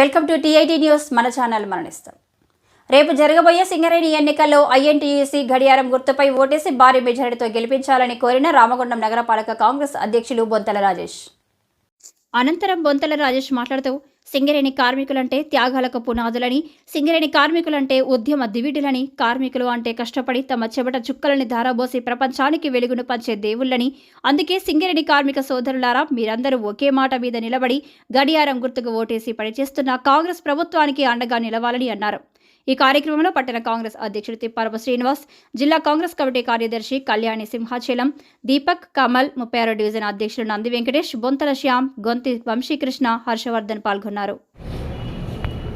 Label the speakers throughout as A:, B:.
A: Welcome to TIT news. మన channel మరణిస్తాం. రేపు జరగబోయే సింగరేణి ఎన్నికల్లో ఐఎన్టీయూసీ గడియారం గుర్తుపై ఓటేసి భారీ మెజారిటీతో గెలిపించాలని కోరిన రామగుండం నగరపాలక కాంగ్రెస్ అధ్యక్షులు బొంతల రాజేష్. అనంతరం బొంతల రాజేష్ మాట్లాడుతూ సింగరేణి కార్మికులంటే త్యాగాలకు పునాదులని సింగరేణి కార్మికులంటే ఉద్యమ దివిడులని కార్మికులు అంటే కష్టపడి తమ చెమట చుక్కలని ధారబోసి ప్రపంచానికి వెలుగును పంచే దేవుళ్ళని. అందుకే సింగరేణి కార్మిక సోదరులారా మీరందరూ ఒకే మాట మీద నిలబడి గడియారం గుర్తుకు ఓటేసి పనిచేస్తున్న కాంగ్రెస్ ప్రభుత్వానికి అండగా నిలవాలని అన్నారు. ఈ కార్యక్రమంలో పట్టణ కాంగ్రెస్ అధ్యక్షుడు తిప్పారపు శ్రీనివాస్ జిల్లా కాంగ్రెస్ కమిటీ కార్యదర్శి కళ్యాణి సింహాచలం దీపక్ కమల్ ముప్పై ఆరో డివిజన్ అధ్యక్షుడు నంది వెంకటేష్ బొంతల శ్యామ్ గొంతి వంశీకృష్ణ హర్షవర్ధన్ పాల్గొన్నారు.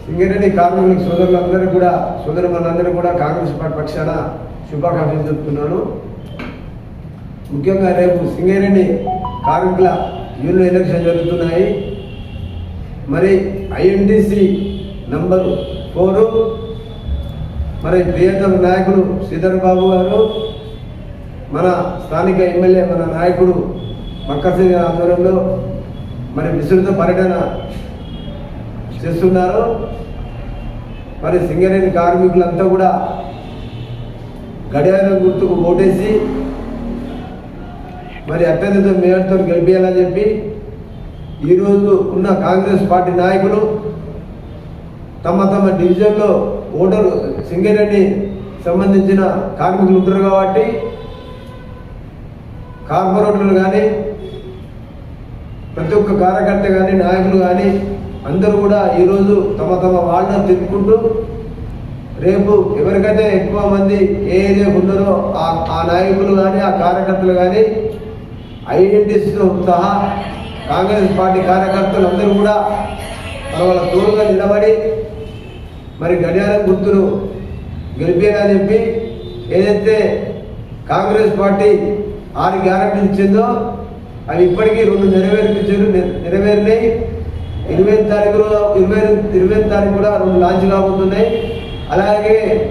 B: సింగరేణి కార్మికులకు సోదరులందరూ కూడా సోదరు సోదరులందరూ కూడా కాంగ్రెస్ పార్టీ పక్షాన శుభాకాంక్షలు చెప్తున్నాను ముఖ్యంగా రేపు సింగరేణి కార్మికుల యూనియన్ ఎలక్షన్ జరుగుతున్నాయి. మరి ఐఎన్టీసీ నంబరు ఫోరు మరి ప్రియతమ నాయకుడు శ్రీధర్ బాబు గారు మన స్థానిక ఎమ్మెల్యే మన నాయకుడు మక్కర్ సింగ్ గారి ఆధ్వర్యంలో మరి విస్తృత పర్యటన చేస్తున్నారు. మరి సింగరేణి కార్మికులంతా కూడా గడియారం గుర్తుకు ఓటేసి మరి అత్యధిక మేయర్తో గెలిపేయాలని చెప్పి ఈరోజు ఉన్న కాంగ్రెస్ పార్టీ నాయకులు తమ తమ డివిజన్లో ఓటరు సింగరేణి సంబంధించిన కార్మికులు ఉంటారు కాబట్టి కార్పొరేటర్లు కానీ ప్రతి ఒక్క కార్యకర్త కానీ నాయకులు కానీ అందరూ కూడా ఈరోజు తమ తమ వాళ్ళను తిప్పుకుంటూ రేపు ఎవరికైతే ఎక్కువ మంది ఏ ఏరియాకు ఉన్నారో ఆ నాయకులు కానీ ఆ కార్యకర్తలు కానీ ఐడెంటిటీస్తో సహా కాంగ్రెస్ పార్టీ కార్యకర్తలు అందరూ కూడా మన వాళ్ళ తోడుగా నిలబడి మరి గడియారం గుర్తును గెలిపేయాలని చెప్పి ఏదైతే కాంగ్రెస్ పార్టీ ఆరు గ్యారెంటీలు ఇచ్చిందో అవి ఇప్పటికీ రెండు నెరవేర్పించారు నెరవేరినాయి. ఇరవై తారీఖులో ఇరవై ఇరవై తారీఖు కూడా రెండు లాంచ్ కాబోతున్నాయి. అలాగే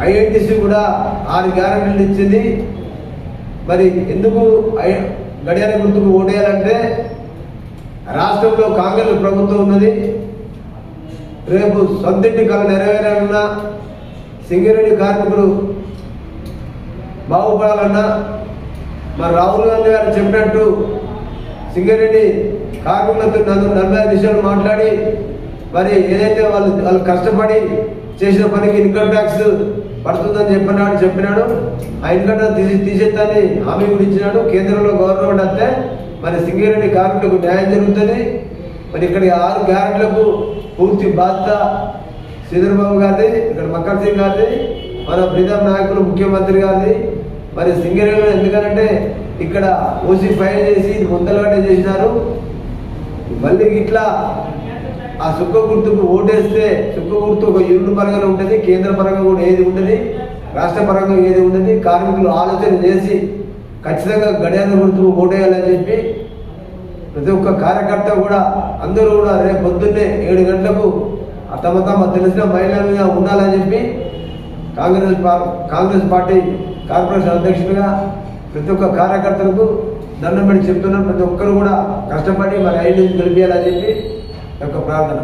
B: ఐఎన్టీసీ కూడా ఆరు గ్యారెంటీలు ఇచ్చింది. మరి ఎందుకు ఐ- గడియార గుర్తుకు ఓటేయాలంటే రాష్ట్రంలో కాంగ్రెస్ ప్రభుత్వం ఉన్నది. రేపు సొంతింటి కళ నెరవేరాలన్నా సింగరేణి కార్మికులు బాగుపడాలన్నా మరి రాహుల్ గాంధీ గారు చెప్పినట్టు సింగరేణి కార్మికులతో నన్ను నలభై ఐదు విషయాలు మాట్లాడి మరి ఏదైతే వాళ్ళు వాళ్ళు కష్టపడి చేసిన పనికి ఇన్కమ్ ట్యాక్స్ పడుతుందని చెప్పినాడు చెప్పినాడు. ఆ ఇన్కమ్ ట్యాక్స్ తీసి హామీ కూడా ఇచ్చినాడు. కేంద్రంలో గవర్నమెంట్ అంతే మరి సింగరేణి కార్మికులకు న్యాయం జరుగుతుంది. మరి ఇక్కడ ఆరు గ్యారెంట్లకు పూర్తి బాధ్యత శ్రీధర్బాబు గారిది ఇక్కడ మక్కర్ సింగ్ గారిది మన ప్రీతం నాయకులు ముఖ్యమంత్రి గారిది. మరి సింగరేణిలో ఎందుకంటే ఇక్కడ ఓసీ ఫైల్ చేసి ముందలగడ్డ చేసినారు. మళ్ళీ ఇట్లా ఆ సుక్క గుర్తుకు ఓటేస్తే సుక్క గుర్తు ఒక యూనిట్ పరంగా ఉంటుంది కేంద్ర పరంగా కూడా ఏది ఉంటుంది రాష్ట్ర పరంగా ఏది ఉంటుంది కార్మికులు ఆలోచన చేసి ఖచ్చితంగా గడియార గుర్తుకు ఓటేయాలని చెప్పి ప్రతి ఒక్క కార్యకర్త కూడా అందరూ కూడా రేపు పొద్దున్నే ఏడు గంటలకు ఆ తమ తమ తెలిసిన మహిళల మీద ఉండాలని చెప్పి కాంగ్రెస్ కాంగ్రెస్ పార్టీ కార్పొరేషన్ అధ్యక్షుడిగా ప్రతి ఒక్క కార్యకర్తలకు దండం పెట్టి చెప్తున్నాను. ప్రతి ఒక్కరు కూడా కష్టపడి మరి ఐదు గెలిపేయాలని చెప్పి యొక్క ప్రార్థన.